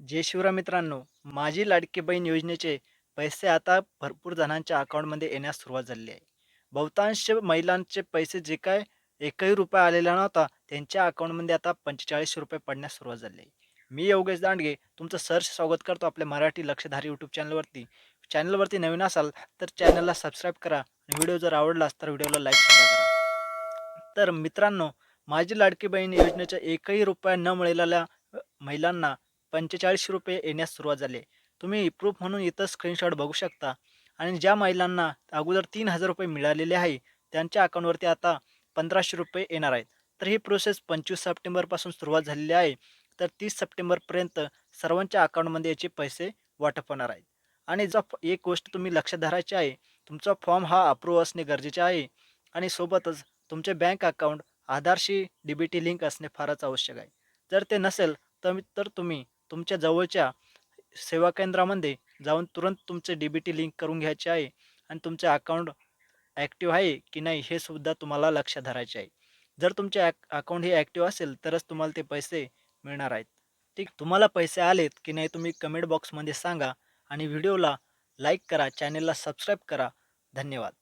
जयशिवरा मित्रांनो माझी लाडकी बहीण योजनेचे पैसे आता भरपूर जणांच्या अकाउंटमध्ये येण्यास सुरुवात झाली आहे. बहुतांश महिलांचे पैसे जे काय एकही रुपया आलेला नव्हता त्यांच्या अकाउंटमध्ये आता पंचेचाळीस रुपये पडण्यास सुरुवात झाली आहे. मी योगेश दांडगे तुमचं सर्च स्वागत करतो आपल्या मराठी लक्षधारी यूट्यूब चॅनलवरती. चॅनलवरती नवीन असाल तर चॅनलला सबस्क्राईब करा आणि व्हिडिओ जर आवडलास तर व्हिडिओला लाईक सुद्धा करा. तर मित्रांनो माझी लाडकी बहीण योजनेच्या एकही रुपया न मिळालेल्या महिलांना पंचेचाळीसशे रुपये येण्यास सुरुवात झाली. आहे. तुम्ही प्रूफ म्हणून इथं स्क्रीनशॉट बघू शकता. आणि ज्या महिलांना अगोदर तीन हजार रुपये मिळालेले आहे त्यांच्या अकाउंटवरती आता पंधराशे रुपये येणार आहेत. तर ही प्रोसेस पंचवीस सप्टेंबरपासून सुरुवात झालेली आहे. तर तीस सप्टेंबरपर्यंत सर्वांच्या अकाउंटमध्ये याचे पैसे वाटप होणार आहेत. आणि जर एक गोष्ट तुम्ही लक्षात धरायची आहे तुमचा फॉर्म हा अप्रूव्ह असणे गरजेचे आहे. आणि सोबतच तुमचे बँक अकाउंट आधारशी डी बी टी लिंक असणे फारच आवश्यक आहे. जर ते नसेल तर तर तुम्ही तुमच्या जवळच्या सेवा केंद्रामध्ये जाऊन तुरंत तुमचे डी बी टी लिंक करून घ्यायचे आहे आणि तुमचे अकाउंट ॲक्टिव्ह आहे की नाही हे सुद्धा तुम्हाला लक्षात धरायचे आहे. जर तुमचे ॲक अकाउंट हे ॲक्टिव्ह असेल तरच तुम्हाला ते पैसे मिळणार आहेत. ठीक तुम्हाला पैसे आलेत की नाही तुम्ही कमेंट बॉक्समध्ये सांगा आणि व्हिडिओला लाईक करा चॅनेलला सबस्क्राईब करा. धन्यवाद.